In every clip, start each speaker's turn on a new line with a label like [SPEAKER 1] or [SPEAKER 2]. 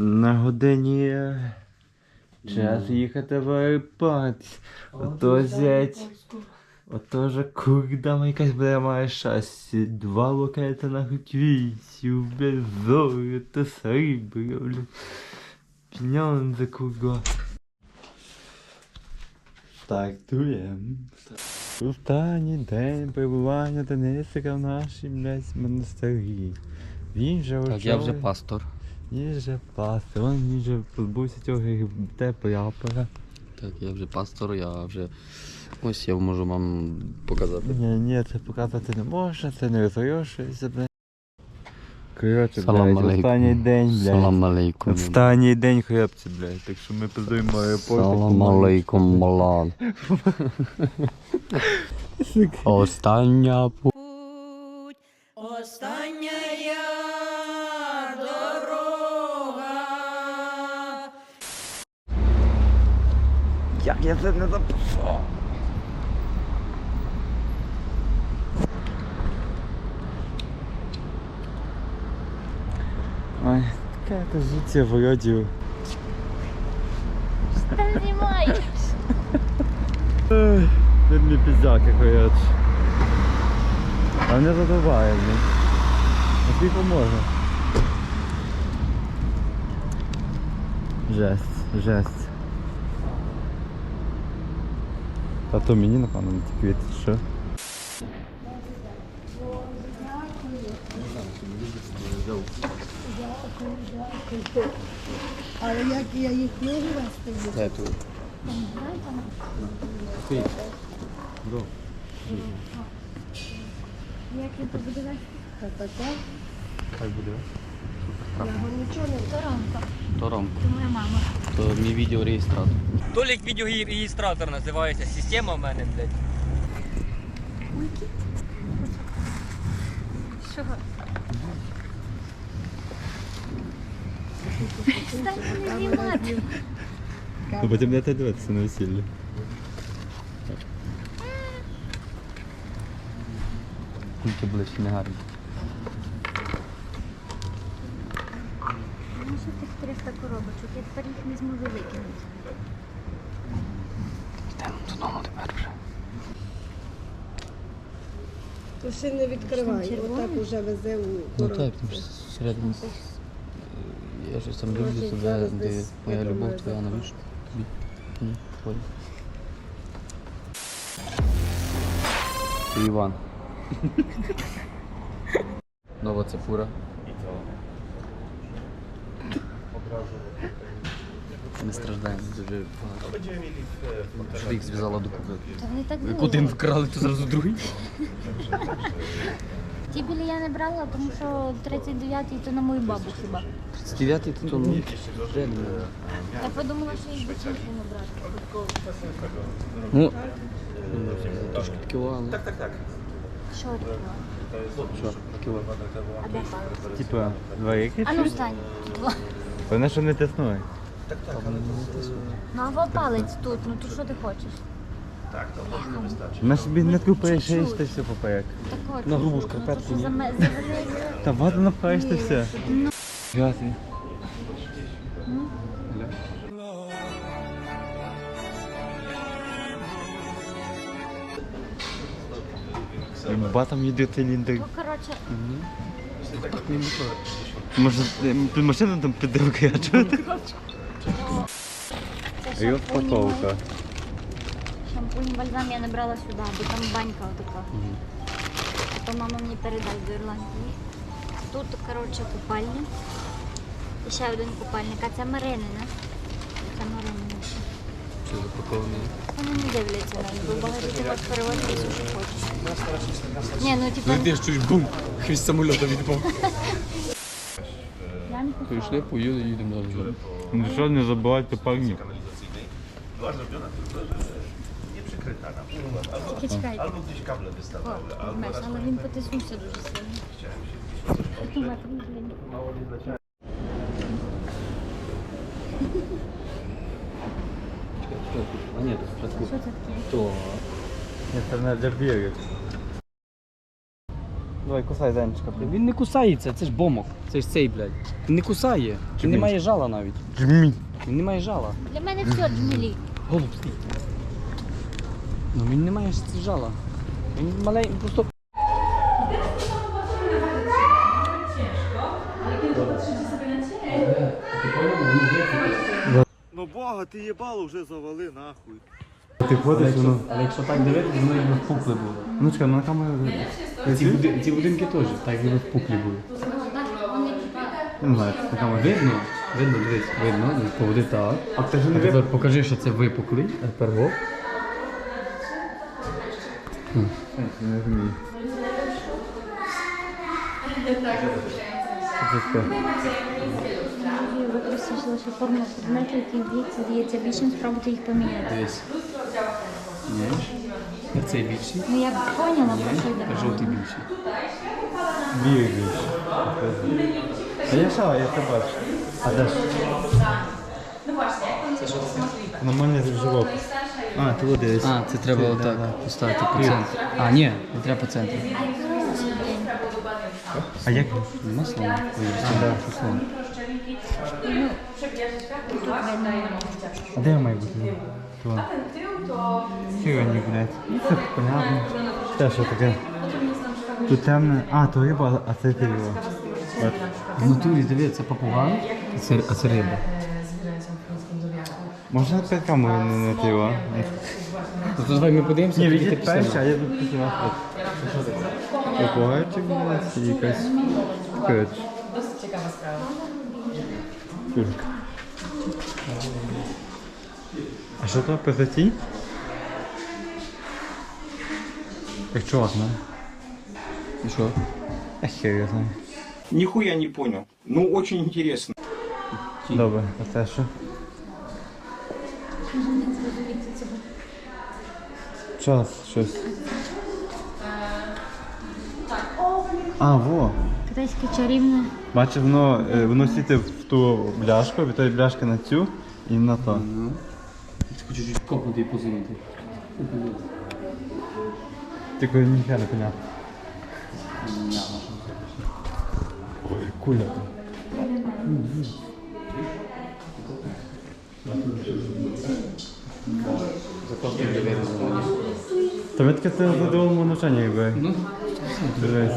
[SPEAKER 1] На годині час їхати в аеропорт. Ото зять. Ото же курдама якась бля має щастя. Два букети на квітів, блядь, зори, та сриби, блядь. Піньонзи кругла. Так, дуєм. Останній день перебування Денисика в нашій, блядь, монастирі. Він же
[SPEAKER 2] Так, я вже пастор.
[SPEAKER 1] Він же пастор, він же позбувся цього те прапора.
[SPEAKER 2] Так, я вже пастор, я вже. Ось я можу вам показати.
[SPEAKER 1] Ні, ні, це показати не можна, це не розрошується, блядь. Коротше, блядь, останній день, блядь.
[SPEAKER 2] Салам алейкум.
[SPEAKER 1] Останній день хлопці, блядь, так що ми пиздуємо в аеропорт.
[SPEAKER 2] Салам алейкум, малан. Остання пу.
[SPEAKER 3] путь, остання
[SPEAKER 1] Як я це не записав? Ой, таке то життя вроді.
[SPEAKER 4] Та знімай.
[SPEAKER 1] Ой, Тут мені піздяки, коротше. А мене задуває, блін. А тобі поможе. Жесть, жесть. Та то мені, напевно, не ті квіти, що?
[SPEAKER 5] Але як я їх можу вести?
[SPEAKER 2] Це тут.
[SPEAKER 4] Як я то буду вести?
[SPEAKER 5] Та-та-та.
[SPEAKER 1] Хай буде.
[SPEAKER 5] Я його нічого не
[SPEAKER 4] Торонто.
[SPEAKER 2] То Ромко.
[SPEAKER 4] Це моя мама.
[SPEAKER 2] То мій відеореєстратор.
[SPEAKER 6] Толік відеореєстратор називається. Система в мене, блядь.
[SPEAKER 4] Що? Стань не знімати.
[SPEAKER 1] Ну, потім будете дивитися на весілля.
[SPEAKER 2] Тільки ближче не гарно.
[SPEAKER 4] Ну що тих 300 коробочок, я тепер їх не зможу викинути.
[SPEAKER 2] Йдемо додому тепер вже.
[SPEAKER 5] То ще не відкривай. Отак уже везе у
[SPEAKER 2] Ну так, тому що всередині. Я щось там люблю тебе, де моя любов твоя навіщо тобі? Ні, твоя. Ти Іван. Нова цепура. Не страждаємо дуже багато. Що їх зв'язала до куби?
[SPEAKER 4] Та вони так
[SPEAKER 2] Як один вкрали, то зразу другий.
[SPEAKER 4] Ті білі я не брала, тому що 39-й то на мою бабу хіба.
[SPEAKER 2] 39-й то ну, вже не.
[SPEAKER 4] Я подумала, що їх більше не брати.
[SPEAKER 2] Ну, трошки кіло, ну.
[SPEAKER 4] Що таке?
[SPEAKER 2] Що, кіло.
[SPEAKER 4] А де палець?
[SPEAKER 1] Типа, два які?
[SPEAKER 4] А ну встань. Тут во.
[SPEAKER 1] Вони що не тиснули.
[SPEAKER 4] Ну а палець тут, ну то що ти хочеш?
[SPEAKER 1] На собі не купаєш
[SPEAKER 4] Чуть-чуть.
[SPEAKER 1] їсти все поперек.
[SPEAKER 4] Так.
[SPEAKER 2] На грубу
[SPEAKER 4] ну, то
[SPEAKER 2] шкарпетку, ні?
[SPEAKER 4] завели-
[SPEAKER 1] Та воду напаєш ти все.
[SPEAKER 4] Ну.
[SPEAKER 1] Грязні. Ба там їде циліндр.
[SPEAKER 4] Ну, коротше,
[SPEAKER 1] Може, е, під машину там підривки, а чого ти?
[SPEAKER 4] це
[SPEAKER 1] І
[SPEAKER 4] шампунь.
[SPEAKER 1] упаковка.
[SPEAKER 4] Шампунь, бальзам я не брала сюди, бо там банька отака. А то мама мені передасть до Ірландії. Тут, коротше, купальня. І ще один купальник. А це Маринина. Це Маринина.
[SPEAKER 2] Чи запакований?
[SPEAKER 4] Вони не дивляться на них, бо багато ти можеш переводити, що хочеш. Ні, ну типа,
[SPEAKER 2] ти ж чуєш бум, хвіст самольота відпав. Прийшли, поїли, їдемо далі.
[SPEAKER 1] Ну що, не забувайте парнів.
[SPEAKER 4] Тільки чекай. Алbo gdzieś kable wystawały, але він потиснувся дуже сильно. Матом, блін.
[SPEAKER 2] А ні, тут спочатку.
[SPEAKER 4] Що це таке?
[SPEAKER 2] То.
[SPEAKER 1] Це не для бірів. Давай, кусай зайчика.
[SPEAKER 2] Він не кусається, це ж бомок. Це ж цей, блядь. Він не кусає. Він не має жала навіть.
[SPEAKER 1] Жмінь.
[SPEAKER 2] Він не має жала.
[SPEAKER 4] Для мене все джмілі.
[SPEAKER 2] Голуб стій. Ну він не має жала. Він маленький, просто.
[SPEAKER 7] Ну бога, ти їбало вже завали нахуй.
[SPEAKER 1] Ти ходиш, воно.
[SPEAKER 2] Але якщо так дивитися, воно якби впукли було.
[SPEAKER 1] Ну чекай, ну на камеру.
[SPEAKER 2] Ці, буди- ці будинки теж, так якби впуклі були.
[SPEAKER 1] Не знаю, на камеру.
[SPEAKER 2] Видно? Видно, дивись, видно, ну, поводи так.
[SPEAKER 1] А ти ж
[SPEAKER 2] А тепер покажи, що це випуклий, а тепер гоп.
[SPEAKER 1] Не розумію. Що це таке?
[SPEAKER 4] Ви просили, що форма предметів, які вдіється, здається більшим, спробуйте їх поміняти.
[SPEAKER 2] Дивись. Ні. А цей більший?
[SPEAKER 4] Ну я б поняла, про що йде.
[SPEAKER 2] А жовтий більший.
[SPEAKER 1] Білий більше. А я що, я це бачу. А де ж? Нормальний живопис. А, ти дивись.
[SPEAKER 2] А, це треба отак поставити по центру. А, ні, не треба по центру.
[SPEAKER 1] А як?
[SPEAKER 2] Нема слова.
[SPEAKER 1] А, да.
[SPEAKER 2] Що слово?
[SPEAKER 1] А де має бути? То. Сьогодні, блядь. Це понятно. Те, що таке? Тут темне. А, то риба, а це диво. Бач.
[SPEAKER 2] В натурі, диви, це попугай, а це, а це риба.
[SPEAKER 1] Можна під камерою не на диво?
[SPEAKER 2] Тобто давай ми подивимося,
[SPEAKER 1] Ні,
[SPEAKER 2] тоді ти
[SPEAKER 1] відіть
[SPEAKER 2] після
[SPEAKER 1] перше, а я тут після вас. Попугайчик, блядь, і якась. Коротше.
[SPEAKER 8] Досить цікава справа.
[SPEAKER 1] Курка. А що то позаті? Як чувак, ну?
[SPEAKER 2] І що?
[SPEAKER 1] Я хер я знаю.
[SPEAKER 9] Нихуя не понял. Ну, очень интересно.
[SPEAKER 1] Добре, а це що? Час, щось. А, во.
[SPEAKER 4] Китайське чарівне.
[SPEAKER 1] Бачиш, воно, е, воно в ту бляшку, від тої бляшки на цю і на то.
[SPEAKER 2] Хочу чуть копнути і позинути.
[SPEAKER 1] Тільки ніхто не понятно. Ой, куля. Та ми таке це задоволено навчання, якби.
[SPEAKER 2] Ну,
[SPEAKER 1] Дивись.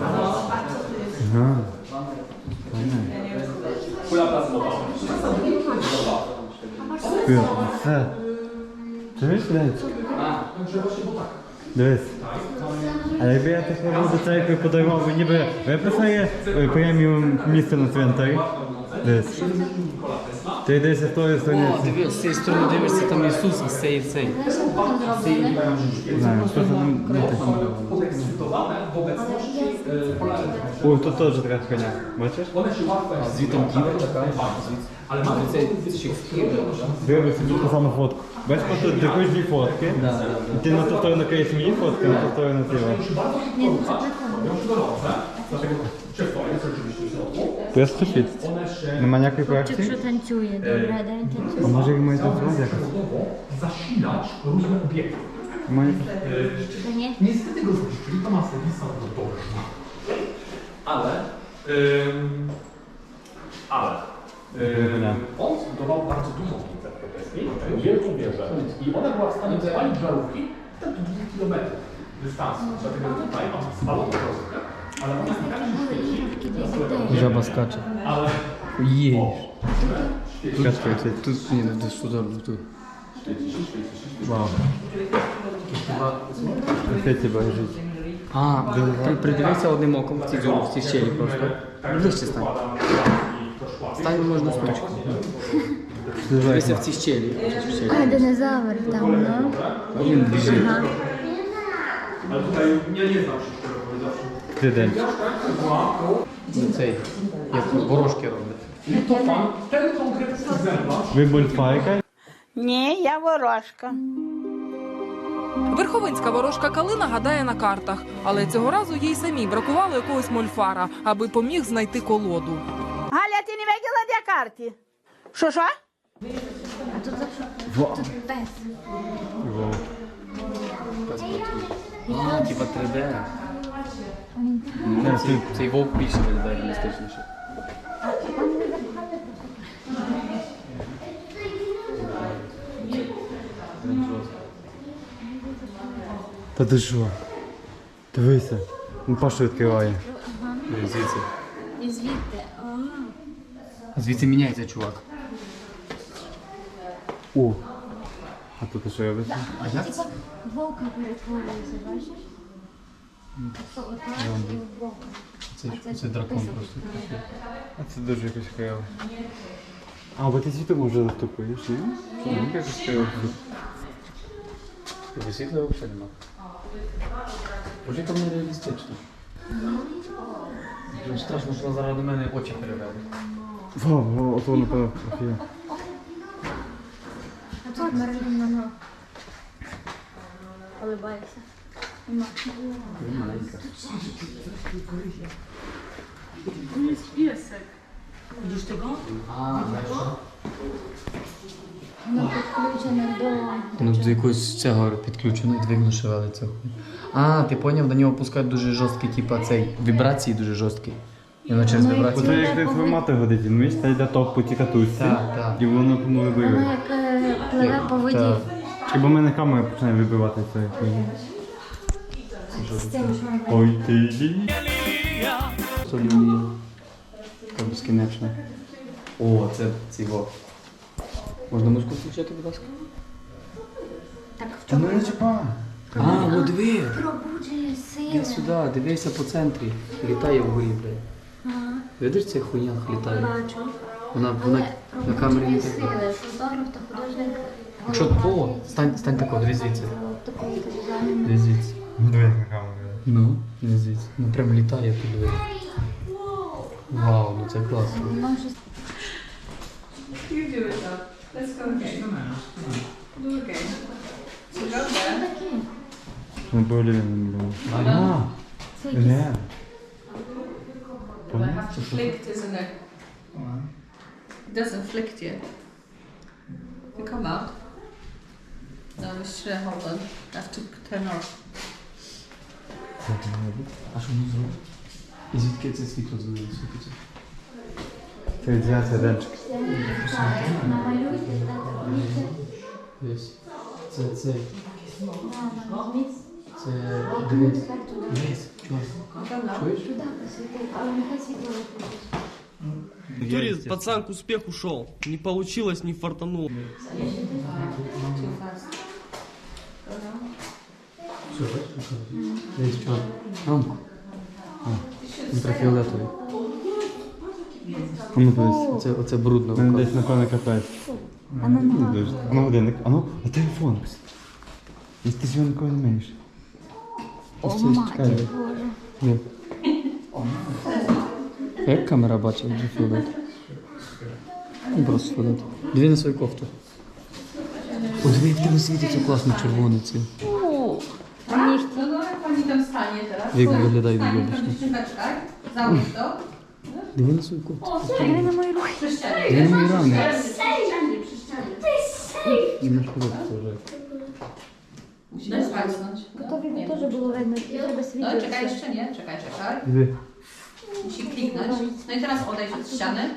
[SPEAKER 1] Ага. Понятно. Все. Чуєш, блядь? Дивись. А якби я таке був до церкви подарував, би ніби виписає е, преміум місце на цвинтарі. Дивись. Ти десь з тої сторони.
[SPEAKER 2] О, диви, з цієї сторони дивишся, там Ісус, а з цієї цей.
[SPEAKER 1] Не знаю, що це там не таке. О, тут теж така коня. Бачиш?
[SPEAKER 2] А звітом діва така. Але це Шекспір.
[SPEAKER 1] Дивись собі ту саму фотку. Бачиш, тут такої дві фотки.
[SPEAKER 2] Да, да, да.
[SPEAKER 1] І Ти на ту сторону кидаєш мої фотки, на ту сторону тіла.
[SPEAKER 4] Ні, ну це прикольно.
[SPEAKER 1] Просто фіт. Нема ніякої
[SPEAKER 4] Хлопчик,
[SPEAKER 1] проекції?
[SPEAKER 4] що танцює, добре, де він
[SPEAKER 1] А
[SPEAKER 4] танцює?
[SPEAKER 1] може їх мають танцювати якось?
[SPEAKER 10] zasilać różne obiekty.
[SPEAKER 1] Мають.
[SPEAKER 4] Та ні?
[SPEAKER 10] Niestety go zniszczyli, to ma serwisa dobrze. ale, ym, ale ym, on zbudował bardzo dużą pizzę królewskiej, wielką wieżę i ona była w stanie spalić żarówki tak do 2 km dystansu, dlatego tutaj mam spaloną żarówkę, ale ona nie tak świeci.
[SPEAKER 2] Żaba skacze.
[SPEAKER 10] Ale...
[SPEAKER 2] Jej.
[SPEAKER 1] Kaczka,
[SPEAKER 2] ty tu nie do sztuczarzu, tu.
[SPEAKER 1] Wow. Świeci, świeci, świeci. Świeci, chyba.
[SPEAKER 2] А, ти придивися одним оком в ці дзюри, в ці щелі просто. Ближче стань. Стань можна строчку. Дивися в ці щелі.
[SPEAKER 4] А, динозавр там, ну.
[SPEAKER 2] Він біжить.
[SPEAKER 4] Ага.
[SPEAKER 1] Ти день.
[SPEAKER 2] Ну, Цей, як ворожки роблять.
[SPEAKER 1] Ви мультфайка?
[SPEAKER 3] Ні, я ворожка.
[SPEAKER 11] Верховинська ворожка Калина гадає на картах, але цього разу їй самій бракувало якогось мольфара, аби поміг знайти колоду.
[SPEAKER 3] Галя, ти не виділа де карти? Що що?
[SPEAKER 1] Вау. Вау.
[SPEAKER 2] Типа 3D.
[SPEAKER 1] Не, ти-
[SPEAKER 2] Цей вовк більше виглядає реалістичніше.
[SPEAKER 1] Та ти що? Дивися. Він Пашу відкриває.
[SPEAKER 2] Звідси.
[SPEAKER 4] І звідти. А.
[SPEAKER 2] Звідси міняється чувак.
[SPEAKER 1] О. А тут що робиться?
[SPEAKER 2] А як це?
[SPEAKER 4] Типа вовка перетворюється, бачиш? Тобто отак і вовка.
[SPEAKER 2] Це,
[SPEAKER 4] А це
[SPEAKER 2] це дракон просто.
[SPEAKER 1] А це дуже якось криво. А, бо ти світом вже наступуєш, ні? Ну, якось.
[SPEAKER 2] Тобі світла взагалі нема. Боже, яка вона реалістична. Страшно, що зараз до мене очі переведе.
[SPEAKER 1] Вау, вау, ото напевно
[SPEAKER 4] тут Мерлін Монро. Улибається. Нема.
[SPEAKER 2] Він маленька. А, що?
[SPEAKER 4] Воно підключене до...
[SPEAKER 2] Ну, до якогось цього підключено, двигну шевелиться. А, ти поняв, до нього пускають дуже жорсткий, типа цей вібрації дуже жорсткі. І воно через
[SPEAKER 4] Ну,
[SPEAKER 2] вібрації.
[SPEAKER 1] це як трансформатор годить, він між та йде топ по катушці.
[SPEAKER 2] Так, так.
[SPEAKER 1] І воно тому
[SPEAKER 4] Воно
[SPEAKER 1] вибиває.
[SPEAKER 4] як е, пливе по воді.
[SPEAKER 1] Так. Хіба в мене камера починає вибивати це.
[SPEAKER 4] З цим що робити?
[SPEAKER 1] Ой, ти лі.
[SPEAKER 2] Така безкінечна. О, це цей вовк. Можна музику включити, будь ласка?
[SPEAKER 4] Так, в
[SPEAKER 1] Та
[SPEAKER 4] чому?
[SPEAKER 1] ну не чіпай.
[SPEAKER 2] А, ну диви!
[SPEAKER 4] Пробуджує
[SPEAKER 2] Іди
[SPEAKER 4] сили.
[SPEAKER 2] сюди, дивися по центрі. Літає вгорі, блядь.
[SPEAKER 4] Ага,
[SPEAKER 2] Видиш, ця хуйня літає?
[SPEAKER 4] бачу.
[SPEAKER 2] Вона, вона
[SPEAKER 4] Але
[SPEAKER 2] на камері не
[SPEAKER 4] пробуджує
[SPEAKER 2] так.
[SPEAKER 4] сили. Фотограф та художник.
[SPEAKER 2] Якщо о, стань, стань тако, дивись звідси.
[SPEAKER 4] Такої візуальної.
[SPEAKER 2] Дивись звідси.
[SPEAKER 1] Диви на камеру.
[SPEAKER 2] Ну, дивись звідси. Ну прям літає тут диви. Вау, ну це класно.
[SPEAKER 4] Воно щось таке.
[SPEAKER 1] Ми були не було. А,
[SPEAKER 4] Це якісь
[SPEAKER 1] не.
[SPEAKER 8] flicked, isn't it? It doesn't flicked yet. You come out. No, we should hold on. have to turn off.
[SPEAKER 2] А що воно зробить? І звідки це світло світиться?
[SPEAKER 1] Це радіація денчик.
[SPEAKER 4] намалюйте, так, вмійте.
[SPEAKER 2] Дивись. Це, це,
[SPEAKER 4] Візьміть.
[SPEAKER 2] це, дивись.
[SPEAKER 4] Тепер туди.
[SPEAKER 2] Дивись, чувак. Чуєш?
[SPEAKER 4] Туди посвітить, але нехай світло виключить.
[SPEAKER 6] пацан к успеху шел. Не получилось, не фартануло.
[SPEAKER 2] Все, бачиш? Дивись, чувак. Мамку.
[SPEAKER 1] Ну подивись.
[SPEAKER 2] Оце, оце брудно.
[SPEAKER 1] Мене десь напевно капець.
[SPEAKER 4] А на
[SPEAKER 1] Ну,
[SPEAKER 4] ногах.
[SPEAKER 1] дуже. А ну годинник. А ну, а телефон. Якщо ти його ніколи не маєш.
[SPEAKER 4] О, мать. Боже.
[SPEAKER 2] Ні. Як камера бачить вже фіолет? Ну, просто фіолет. Диви на свою кофту. О, диви, як тебе світиться класно червоний цей.
[SPEAKER 8] No, no, jak pani tam stanie teraz?
[SPEAKER 2] Як виглядає
[SPEAKER 8] Stanie w
[SPEAKER 2] вибачно.
[SPEAKER 8] dziewczyneczkach. Załóż to.
[SPEAKER 2] Диви на свою кофту.
[SPEAKER 4] Диви на мої руки.
[SPEAKER 8] Przy ścianie.
[SPEAKER 2] Диви на мої рани.
[SPEAKER 8] Przy ścianie, przy ścianie.
[SPEAKER 2] І на фіолет теж.
[SPEAKER 8] Musi nie zgasnąć.
[SPEAKER 4] Готові би теж було видно, і треба світло.
[SPEAKER 8] No, czekaj jeszcze nie. Czekaj, czekaj.
[SPEAKER 1] Диви.
[SPEAKER 8] Musi kliknąć. No i teraz odejdź od ściany.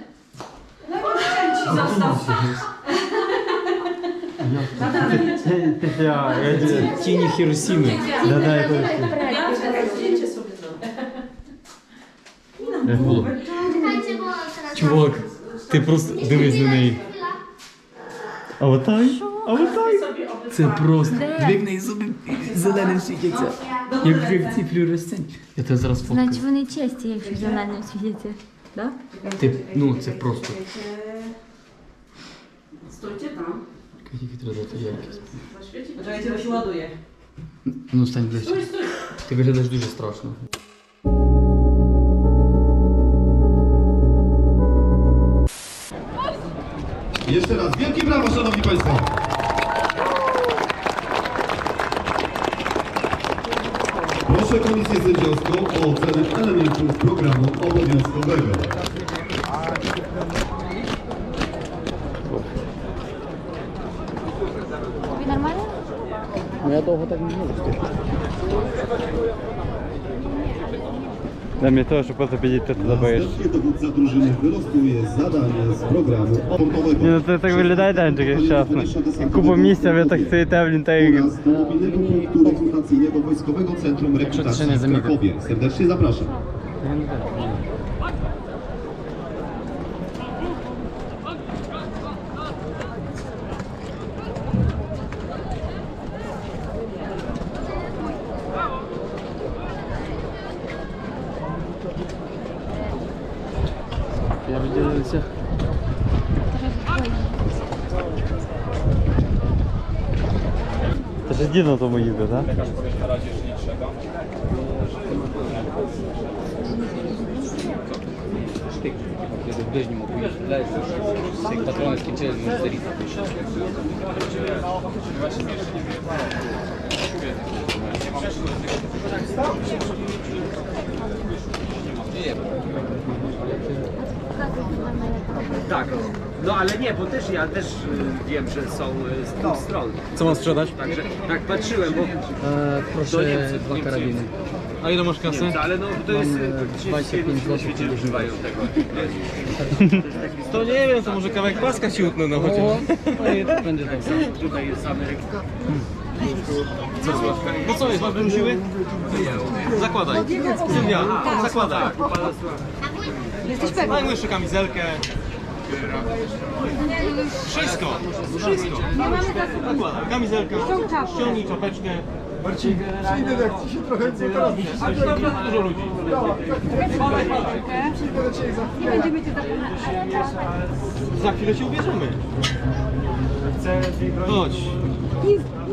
[SPEAKER 8] No i kręci, zostaw.
[SPEAKER 1] Ти я, я
[SPEAKER 2] Тіні Хіросіми.
[SPEAKER 1] Да, да, я теж.
[SPEAKER 8] Ja teraz zdjęcie sobie zrobię.
[SPEAKER 1] Я було.
[SPEAKER 2] Чувак, ти просто дивись на неї.
[SPEAKER 1] А отай? А отай?
[SPEAKER 2] Це просто. Диви в неї зуби зеленим світяться. Як живці флюоресцентні. Я тебе зараз фоткаю.
[SPEAKER 4] Значить вони чисті, якщо зеленим світяться. Да?
[SPEAKER 2] Ти, ну, це просто.
[SPEAKER 8] Stójcie tam.
[SPEAKER 2] Тільки треба дати яркість. Ну, стань ближче.
[SPEAKER 8] Stój, stój.
[SPEAKER 2] Ти виглядаєш дуже страшно.
[SPEAKER 7] Jeszcze raz wielkie brawo, szanowni państwo. Proszę komisję sędziowską o ocenę elementów programu obowiązkowego.
[SPEAKER 2] Mówi normalnie? No ja długo tak nie mówię.
[SPEAKER 12] Dla mnie to, że po co підійти туди боїшся.
[SPEAKER 7] Następnie dowódca drużyny wylosuje zadanie z programu sportowego.
[SPEAKER 12] Ні, ну це так виглядає танчик, як чесно. Купа місця, ви так стоїте, блін, та як...
[SPEAKER 7] Oraz do mobilnego punktu rekrutacyjnego Wojskowego Centrum Rekrutacji
[SPEAKER 2] nie
[SPEAKER 7] w
[SPEAKER 2] zamyka.
[SPEAKER 7] Krakowie. Serdecznie zapraszam.
[SPEAKER 12] Це ж дід на тому їздить, так?
[SPEAKER 2] Kiedy w Dyżni mógł iść w lesie, jak patrony skończyli, może zerwać.
[SPEAKER 6] Tak. No ale nie, bo też ja też y, wiem, że są y, z dwóch stron.
[SPEAKER 2] Co mam sprzedać?
[SPEAKER 6] Także tak patrzyłem, bo
[SPEAKER 2] E, proszę
[SPEAKER 6] Niemcy,
[SPEAKER 2] dwa
[SPEAKER 6] Niemcy.
[SPEAKER 2] karabiny.
[SPEAKER 9] A ile masz kasy?
[SPEAKER 6] Niemcy, ale no to jest
[SPEAKER 2] Mam, e,
[SPEAKER 6] y, gdzieś
[SPEAKER 2] 25
[SPEAKER 6] na
[SPEAKER 2] złotych
[SPEAKER 6] świecie
[SPEAKER 2] do
[SPEAKER 6] używają tego.
[SPEAKER 9] To nie wiem, to może kawałek paska ci utnę, no
[SPEAKER 2] O,
[SPEAKER 9] chociaż.
[SPEAKER 2] no i to będzie dobrze.
[SPEAKER 6] Tutaj jest Ameryka.
[SPEAKER 9] No co jest, masz dużo siły? Zakładaj. Sylwia, zakładaj. Daj mu jeszcze kamizelkę. Wszystko, wszystko. Zakładaj, kamizelkę, ściągnij czapeczkę. Marcin, przyjdę jak ci się trochę co teraz Ale to naprawdę dużo ludzi. Za chwilę się ubierzemy. Chodź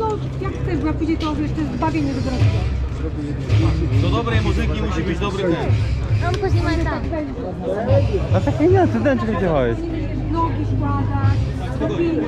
[SPEAKER 13] no jak chcesz, bo jak pójdzie to już to jest zbawienie do drogi.
[SPEAKER 9] Do dobrej muzyki musi być dobry ten.
[SPEAKER 4] Mam później.
[SPEAKER 12] A no tak nie, ty ten czego działałeś?
[SPEAKER 13] Nogi składać,
[SPEAKER 12] robienie,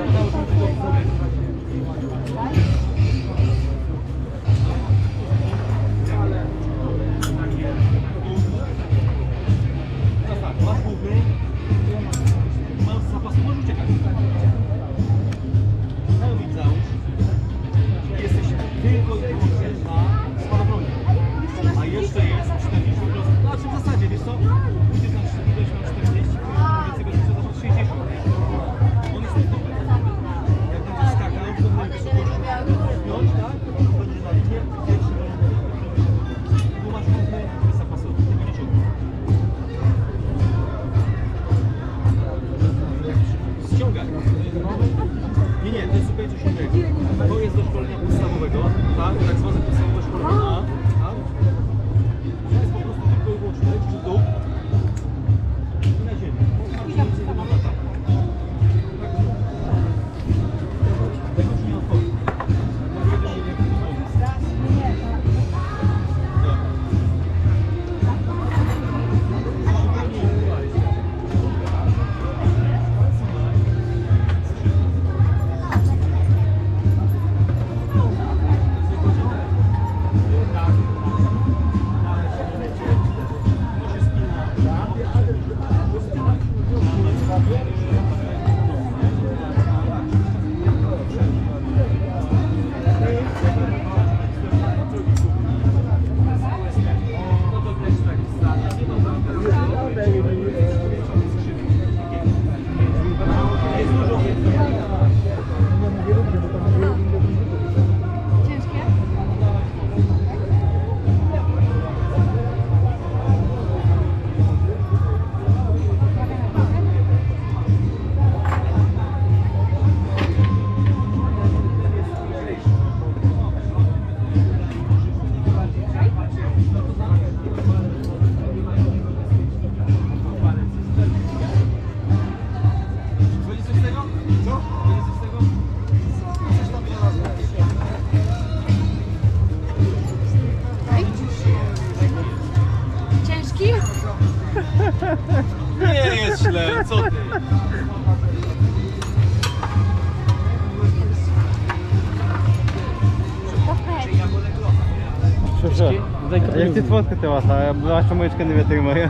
[SPEAKER 12] Як вас, а ваша мичка не витримає.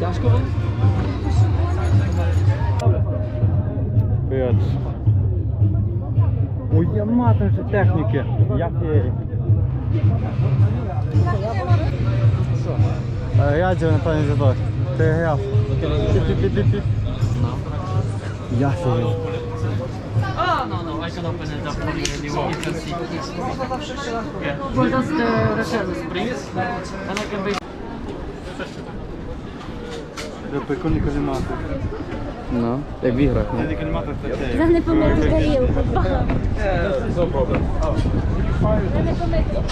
[SPEAKER 2] Тяжко вам?
[SPEAKER 12] Вперед.
[SPEAKER 1] Ой, я мати вже техніки. Я феєрі. Радіо, напевно, задор. Телеграф. Піп-піп-піп-піп. Я феєрі.
[SPEAKER 2] Ah, no, no, I can open it up for you anyway. You can see. Yeah. Well, that's the Russian springs, and I can be.
[SPEAKER 1] Це прикольні калімати.
[SPEAKER 2] Ну, як в іграх,
[SPEAKER 1] Це не калімати, це те.
[SPEAKER 4] За непомиту тарілку.
[SPEAKER 10] No problem.
[SPEAKER 4] За непомиту.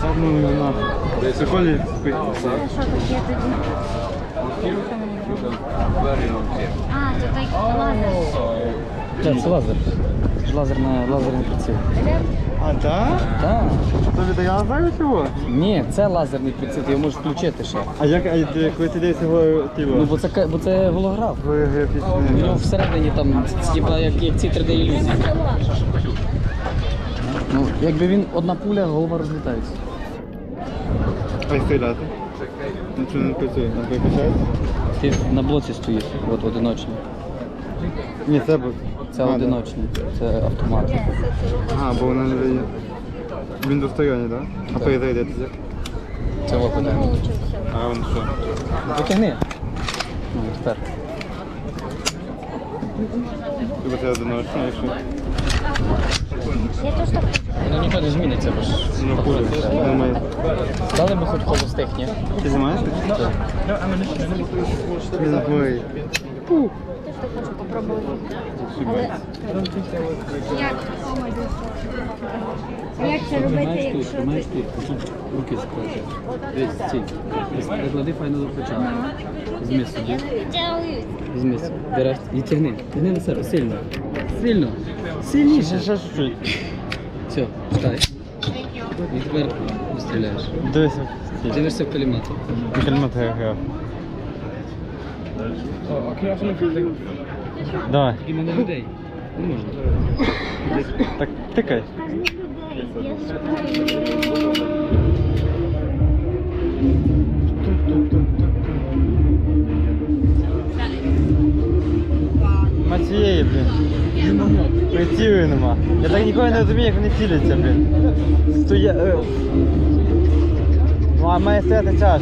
[SPEAKER 1] Саме вона. Прикольні.
[SPEAKER 4] Що таке тоді? А, то той лазер.
[SPEAKER 2] Так, це лазер. Лазерна, лазерний приціл.
[SPEAKER 1] А, так?
[SPEAKER 2] Так.
[SPEAKER 1] Тобі я знаю цього?
[SPEAKER 2] Ні, це лазерний приціл, ти його можеш включити ще.
[SPEAKER 1] А як, а ти- коли ти дивишся його, ти
[SPEAKER 2] Ну, бо це, бо це голограф. У
[SPEAKER 1] голографічний.
[SPEAKER 2] нього всередині там, типа, як, як ці 3D ілюзії. Ну, якби він одна пуля, голова розлітається.
[SPEAKER 1] А стріляти? Нічого не працює, а виключається?
[SPEAKER 2] Ти на блоці стоїш, от одиночний.
[SPEAKER 1] Ні, це бо.
[SPEAKER 2] Це одиночний, це автомат.
[SPEAKER 1] А, бо вона не дає. Він до стояння, так? А перезарядитися?
[SPEAKER 2] Це питання.
[SPEAKER 1] А він що?
[SPEAKER 2] Потягни. Ну, тепер.
[SPEAKER 1] Тобто це одиночно, якщо.
[SPEAKER 4] Я теж так
[SPEAKER 2] Воно ніхто не зміниться, бо ж.
[SPEAKER 1] Ну, куди?
[SPEAKER 2] Дали би хоч холостих, ні?
[SPEAKER 1] Ти знімаєш?
[SPEAKER 2] Так.
[SPEAKER 1] Він горить.
[SPEAKER 4] хочу попробувати. Але як? Як це робити, якщо ти...
[SPEAKER 2] Руки закрити. Дивись, ці. Приклади файно до плеча.
[SPEAKER 4] Не відтягую.
[SPEAKER 2] Береш і тягни. Тягни на себе, сильно. Сильно. Сильніше.
[SPEAKER 1] Ще чуть-чуть.
[SPEAKER 2] Все, чекай. І тепер стріляєш.
[SPEAKER 1] Дивися.
[SPEAKER 2] Дивишся в калімат.
[SPEAKER 1] Кальмат грав. Давай.
[SPEAKER 2] Тільки не на людей. Не можна.
[SPEAKER 1] Так, тикай. Матвієї, блін. Прицілу нема. Я так ніколи не розумію, як вони ціляться, блін. Стоя... е. Ну, а має стояти тяж.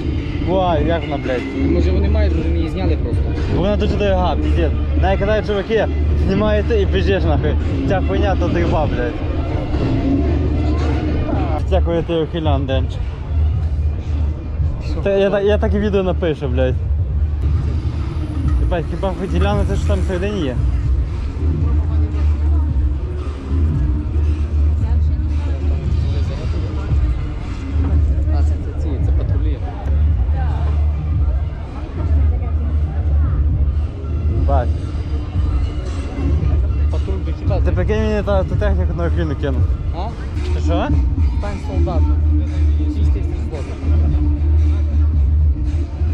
[SPEAKER 1] Вау, як вона, блядь.
[SPEAKER 2] Може вони мають, вони її зняли просто.
[SPEAKER 1] Вона дуже дорога, піздець. Навіть коли чуваки знімають ти і біжиш нахуй. Ця хуйня то дорога, блядь. Дякую ти ухилян, Денч. Та, я, так- я так і відео напишу, блядь. Ебать, хіба хоч глянути, що там всередині є?
[SPEAKER 2] Патруль би
[SPEAKER 1] Ти прикинь мені та, ту техніку на Україну кинув.
[SPEAKER 2] А?
[SPEAKER 1] Ти що?
[SPEAKER 2] Стань солдатом. 6 тисяч злотих.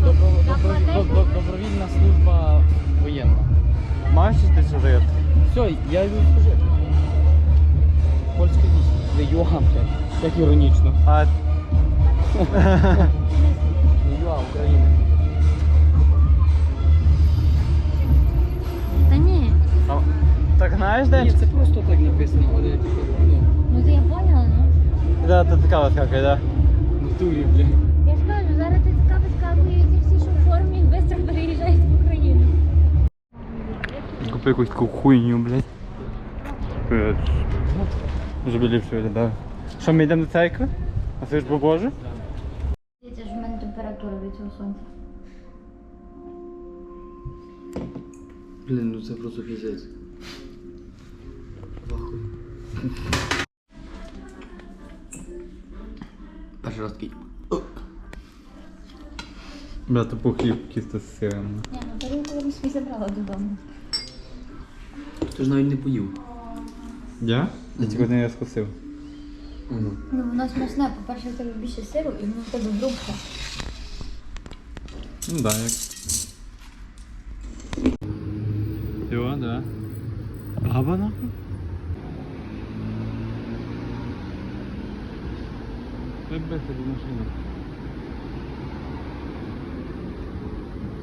[SPEAKER 2] Добро, добро, добро, добровільна служба воєнна.
[SPEAKER 1] Маєш ти що даєш?
[SPEAKER 2] Все, я йду служити. Польське військо. ЮА. Як іронічно.
[SPEAKER 1] А Така от да?
[SPEAKER 2] в натурі, блядь.
[SPEAKER 4] Я ж кажу, зараз ти така вискакує, ці всі, що в формі, швидко переїжджають в Україну.
[SPEAKER 1] Купи якусь таку хуйню, блядь. Щоб ліпше виглядає. Що, ми йдемо до церкви? А це ж бо Боже?
[SPEAKER 4] Це ж в мене температура від цього сонця.
[SPEAKER 2] Блін, ну це просто піздець. Вахуй. Перший раз такий.
[SPEAKER 1] Бля, тупо з сиром.
[SPEAKER 4] Ні, ну тарілку я собі забрала додому.
[SPEAKER 2] Ти ж навіть не поїв.
[SPEAKER 1] Я? Я тільки один раз косив.
[SPEAKER 2] Угу.
[SPEAKER 4] Ну воно смачне, по-перше, в тебе більше сиру і воно в тебе грубше.
[SPEAKER 1] Ну да, як. тоді машину.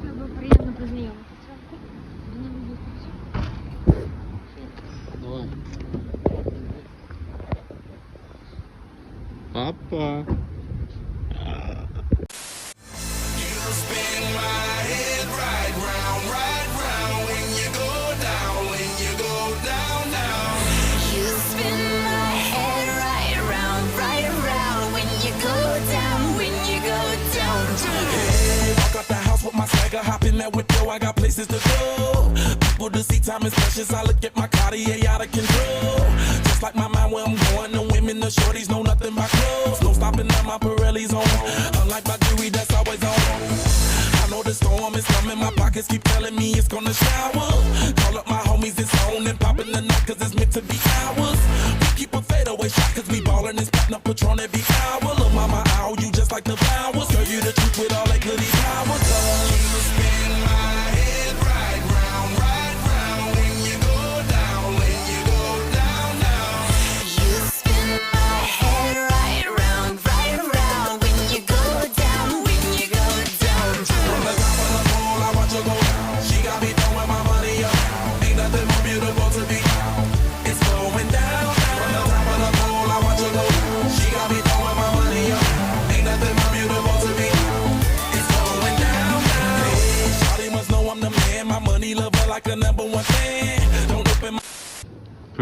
[SPEAKER 4] Це було приємно. Давай.
[SPEAKER 1] Папа.
[SPEAKER 14] That yo, I got places to go. People to see, time is precious. I look at my Cartier out of control. Just like my mind where I'm going, the women, the shorties know nothing about clothes. No stopping at my Pirelli's on. Unlike my jewelry, that's always on. I know the storm is coming, my pockets keep telling me it's gonna shower. Call up my homies, it's on and popping the night, cause it's meant to be ours. We keep a fadeaway shot, cause we ballin' and spittin' up Patron every hour. Look, mama, ow, you just like the flowers. Girl, you the truth with all that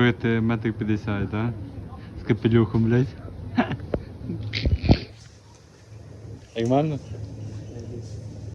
[SPEAKER 1] Пити метр п'ятдесят, так? З капелюхом, блядь. Нормально?